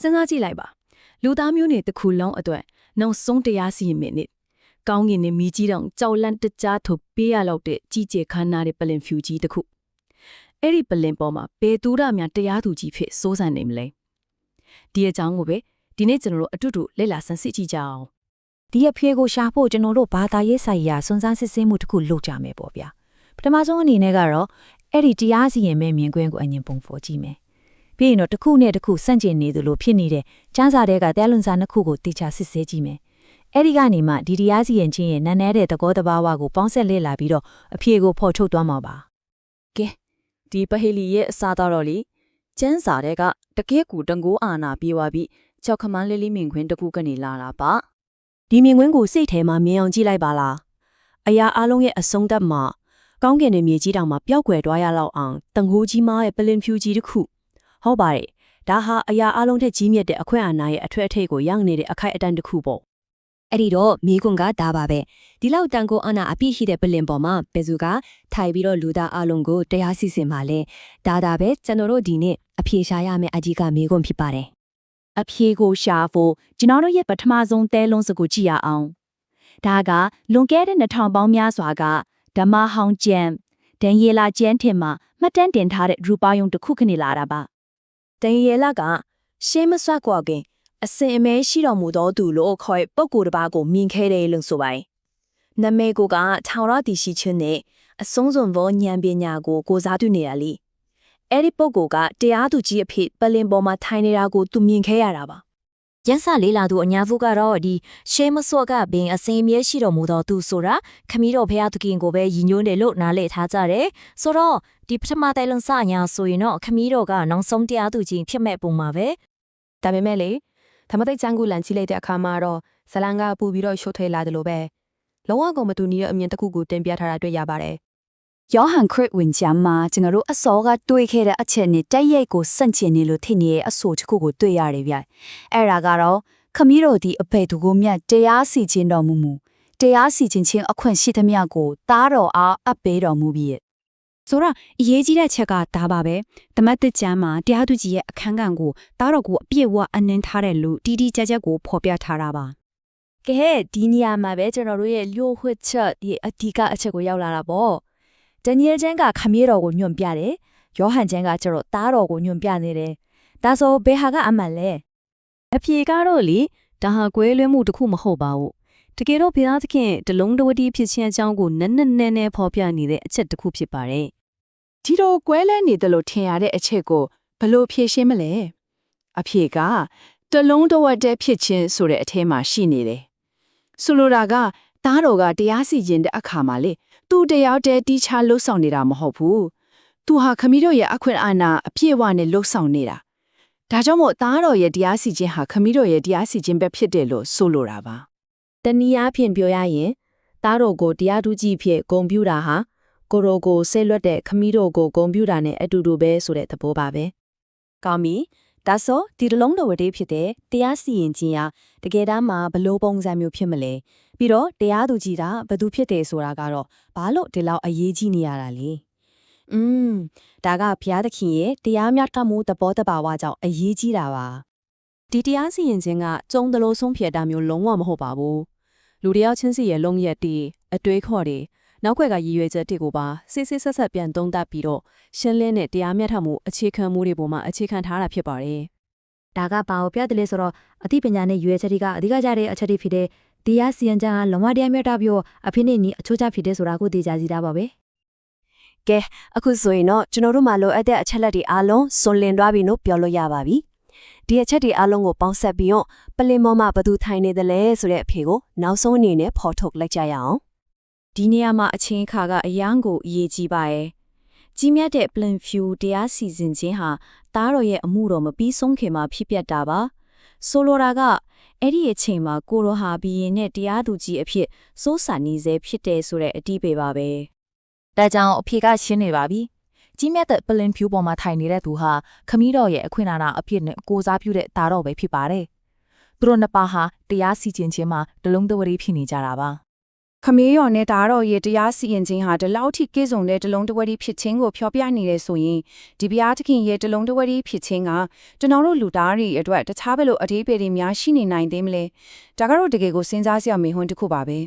စဉ်းစားကြည့်လိုက်ပါလူသားမျိုးနွယ်တစ်ခုလုံးအတွက်နောက်ဆုံးတရားစီရင်မင်းနစ်ကောင်းကင်နဲ့မိကြီးတောင်ကြောက်လန့်တကြားထုတ်ပေးရလောက်တဲ့ကြီးကျယ်ခမ်းနားတဲ့ပလင်ဖြူကြီးတစ်ခုအဲ့ဒီပလင်ပေါ်မှာဘယ်သူရများတရားသူကြီးဖြစ်စိုးစံနေမလဲဒီအကြောင်းကိုပဲဒီနေ့ကျွန်တော်တို့အတူတူလေ့လာဆန်းစစ်ကြည့်ကြအောင်ဒီအဖြေကိုရှာဖို့ကျွန်တော်တို့ဘာသာရေးဆိုင်ရာစွန်းစားစစ်ဆေးမှုတစ်ခုလုပ်ကြမယ်ပေါ့ဗျာပထမဆုံးအနေနဲ့ကတော့အဲ့ဒီတရားစီရင်မဲ့မြင်ကွင်းကိုအရင်ပုံဖော်ကြည့်မယ် ပြီးရင်တော့တစ်ခုနဲ့တစ်ခုဆန့်ကျင်နေသလိုဖြစ်နေတဲ့ကျန်းစာတွေကတဲလွန်စာနှစ်ခုကိုတေချာစစ်ဆေးကြည့်မယ်အဲ့ဒီကနေမှဒီတရားစီရင်ခြင်းရဲ့နန်းနေတဲ့သဘောတဘာဝကိုပေါင်းဆက်လေ့လာပြီးတော့အဖြေကိုဖော်ထုတ်သွားမှာပါဒီပဟေလီရဲ့အစားတော့လေကျန်းစာတဲ့ကတကယ့်ကူတန်ကိုအာနာပြေးသွားပြီးကြောက်ခမန်းလေးလေးမြင်ခွင်းတစ်ခုကနေလာတာပါဒီမြင်ကွင်းကိုစိတ်ထဲမှာမြင်အောင်ကြည့်လိုက်ပါလားအရာအလုံးရဲ့အဆုံးသတ်မှာကောင်းကင်နဲ့မြေကြီးတောင်မှာပျောက်ကွယ်သွားရလောက်အောင်တန်ခိုးကြီးမားရဲ့ပလင်ဖြူကြီးတစ်ခု ဟုတ်ပါတယ်ဒါဟာအရာအလုံးထက်ကြီးမြတ်တဲ့အခွင့်အာဏာရဲ့အထွတ်အထိပ်ကိုရောက်နေတဲ့အခိုက်အတန့်တစ်ခုပေါ့အဲ့ဒီတော့မိကွန်ကဒါပါပဲဒီလောက်တန်ကိုအနာအပြည့်ရှိတဲ့ပလင်ပေါ်မှာဘယ်သူကထိုင်ပြီးတော့လူသားအလုံးကိုတရားစီစဉ်ပါလဲဒါဒါပဲကျွန်တော်တို့ဒီနေ့အဖြေရှာရမယ့်အကြီးကမိကွန်ဖြစ်ပါတယ်အဖြေကိုရှာဖို့ကျွန်တော်တို့ရဲ့ပထမဆုံးတဲလုံးစကိုကြည့်ရအောင်ဒါကလွန်ခဲ့တဲ့2000ပေါင်းများစွာကဓမ္မဟောင်းကျမ်းဒန်ယေလာကျမ်းထင်မှာမှတ်တမ်းတင်ထားတဲ့ရူပါယုံတစ်ခုခနေလာတာပါ တန်ရဲလကရှေးမဆွတ်ကွာခင်အစင်အမဲရှိတော်မူသောသူလို့ခေါ်ပုဂ္ဂိုလ်တစ်ပါးကိုမြင်ခဲ့တယ်လို့ဆိုပါတယ်။နမေကိုကထောင်ရတည်ရှိခြင်းနဲ့အဆုံးစွန်သောဉာဏ်ပညာကိုကိုစားပြုနေရလေ။အဲ့ဒီပုဂ္ဂိုလ်ကတရားသူကြီးအဖြစ်ပလင်ပေါ်မှာထိုင်နေတာကိုသူမြင်ခဲ့ရတာပါ ကျန်းစာလေးလာသူအညာဖုကတော့ဒီရှေးမစော့ကဘင်အစင်မြဲရှိတော်မူသောသူဆိုတာခမီးတော်ဖះသခင်ကိုပဲရည်ညွှန်းတယ်လို့နားလည်ထားကြတယ်ဆိုတော့ဒီပထမတိုင်လုံစညာဆိုရင်တော့ခမီးတော်ကနောက်ဆုံးတရားသူကြီးဖြစ်မဲ့ပုံမှာပဲဒါပေမဲ့လေသမတိတ်ကျန်းကူလန်ကြည့်လိုက်တဲ့အခါမှာတော့ဇလန်ကပူပြီးတော့ရှုပ်ထွေးလာတယ်လို့ပဲလုံးဝကုန်မတူညီတဲ့အမြင်တစ်ခုကိုတင်ပြထားတာတွေ့ရပါတယ် ယောဟန်ခရစ်ဝင်ချမ်းမှာကျွန်တော်တို့အစောကတွေးခဲ့တဲ့အချက်နဲ့တိုက်ရိုက်ကိုစန့်ကျင်နေလို့ထင်နေတဲ့အဆိုတစ်ခုကိုတွေ့ရတယ်ဗျ။အဲ့ဒါကတော့ခမီးတော်ဒီအဖေသူကိုမြတ်တရားစီခြင်းတော်မူမူတရားစီခြင်းချင်းအခွင့်ရှိသမျှကိုတားတော်အားအပ်ပေးတော်မူပြီးရဲ့ဆိုတော့အရေးကြီးတဲ့ချက်ကဒါပါပဲတမတ်တကျမ်းမှာတရားသူကြီးရဲ့အခန်းကဏ္ဍကိုတားတော်ကိုအပြည့်အဝအနှင်းထားတဲ့လူတီတီကြပ်ကြပ်ကိုဖော်ပြထားတာပါကဲဒီနေရာမှာပဲကျွန်တော်တို့ရဲ့လျှို့ဝှက်ချက်ဒီအဓိကအချက်ကိုရောက်လာတာပေါ့ ဒန်နီယယ်ကျန်းကခမည်းတော်ကိုညွှန်ပြတယ်ယောဟန်ကျန်းကကျတော့သားတော်ကိုညွှန်ပြနေတယ်ဒါဆိုဘယ်ဟာကအမှန်လဲအဖြေကတော့လေဒါဟာကွဲလွဲမှုတစ်ခုမဟုတ်ပါဘူးတကယ်တော့ဘုရားသခင်တလုံးတဝတီဖြစ်ခြင်းအကြောင်းကိုနက်နက်နဲနဲဖော်ပြနေတဲ့အချက်တစ်ခုဖြစ်ပါတယ်ဒီတော့ကွဲလဲနေတယ်လို့ထင်ရတဲ့အချက်ကိုဘယ်လို့ဖြေရှင်းမလဲအဖြေကတလုံးတဝက်တည်းဖြစ်ခြင်းဆိုတဲ့အထဲမှာရှိနေတယ်ဆိုလိုတာက သားတော်ကတရားစီရင်တဲ့အခါမှာလေသူတယောက်တည်းတီးခြားလှုပ်ဆောင်နေတာမဟုတ်ဘူးသူဟာခမီးတို့ရဲ့အခွင့်အာဏာအပြည့်အဝနဲ့လှုပ်ဆောင်နေတာဒါကြောင့်မို့သားတော်ရဲ့တရားစီခြင်းဟာခမီးတို့ရဲ့တရားစီခြင်းပဲဖြစ်တယ်လို့ဆိုလိုတာပါတနည်းအားဖြင့်ပြောရရင်သားတော်ကိုတရားသူကြီးဖြစ်ဂုံပြူတာဟာကိုရိုကိုဆဲလွတ်တဲ့ခမီးတော်ကိုဂုံပြူတာနဲ့အတူတူပဲဆိုတဲ့သဘောပါပဲကောင်းပြီ ဒါဆိုဒီတလုံးတော်ဝတေးဖြစ်တဲ့တရားစီရင်ခြင်းဟာတကယ်တမ်းမှာဘလို့ပုံစံမျိုးဖြစ်မလဲပြီးတော့တရားသူကြီးကဘသူဖြစ်တယ်ဆိုတာကတော့ဘာလို့ဒီလောက်အရေးကြီးနေရတာလဲอืมဒါကဘုရားသခင်ရဲ့တရားမျှတမှုသဘောတဘာဝကြောင့်အရေးကြီးတာပါဒီတရားစီရင်ခြင်းကကျုံတလို့ဆုံးဖြတ်တာမျိုးလုံးဝမဟုတ်ပါဘူးလူတယောက်ချင်းစီရဲ့လုံရက်တီအတွေးခေါ်တွေ နောက်ွက်ကရည်ရွယ်ချက်တွေကိုပါစစ်စစ်ဆက်ဆက်ပြန်သုံးသပ်ပြီးတော့ရှင်းလင်းတဲ့တရားမျှတမှုအခြေခံမှုတွေပေါ်မှာအခြေခံထားတာဖြစ်ပါတယ်ဒါကဘာကိုပြတယ်လဲဆိုတော့အသိပညာနဲ့ရွေချက်တွေကအဓိကကြတဲ့အချက်တွေဖြစ်တဲ့တရားစီရင်ကြံကလုံဝတရားမျှတပြီးတော့အဖြစ်နဲ့နီးအချိုးချဖြစ်တဲ့ဆိုတာကိုသိကြစီတာပါပဲကဲအခုဆိုရင်တော့ကျွန်တော်တို့မှလိုအပ်တဲ့အချက်လက်တွေအားလုံးစွန့်လင်သွားပြီလို့ပြောလို့ရပါပြီဒီအချက်တွေအားလုံးကိုပေါင်းဆက်ပြီးတော့ပလင်မောမှာဘသူထိုင်နေတယ်လဲဆိုတဲ့အဖြေကိုနောက်ဆုံးအနေနဲ့ဖော်ထုတ်လိုက်ကြရအောင် ဒီနေရာမှာအချင်းအခါကအရန်ကိုအရေးကြီးပါရဲ့ကြီးမြတ်တဲ့ plan view တရားစီစဉ်ခြင်းဟာတားတော်ရဲ့အမှုတော်မပြီးဆုံးခင်မှာဖြစ်ပျက်တာပါဆိုလိုတာကအဲ့ဒီအချိန်မှာကိုရောဟာဘီရင်နဲ့တရားသူကြီးအဖြစ်စိုးစာနေစေဖြစ်တယ်ဆိုတဲ့အတိပေပါပဲဒါကြောင့်အဖေကရှင်းနေပါပြီ။ကြီးမြတ်တဲ့ပလင်ဖြူပေါ်မှာထိုင်နေတဲ့သူဟာခမီးတော်ရဲ့အခွင့်အာဏာအဖြစ်နဲ့ကိုစားပြုတဲ့သားတော်ပဲဖြစ်ပါတယ်။သူတို့နှစ်ပါးဟာတရားစီရင်ခြင်းမှာတလုံးတဝရီဖြစ်နေကြတာပါ ခမေးရော်နဲ့ဒါတော့ရေတရားစီရင်ခြင်းဟာဒီလောက်ထိကိစုံတဲ့တလုံးတဝက်ဒီဖြစ်ခြင်းကိုဖျော်ပြနေတယ်ဆိုရင်ဒီဘုရားသခင်ရဲ့တလုံးတဝက်ဒီဖြစ်ခြင်းကကျွန်တော်တို့လူသားတွေအတွက်တခြားဘယ်လိုအသေးပေတွေများရှိနေနိုင်သေးမလဲဒါကတော့တကယ်ကိုစဉ်းစားစရာမေးခွန်းတစ်ခုပါပဲ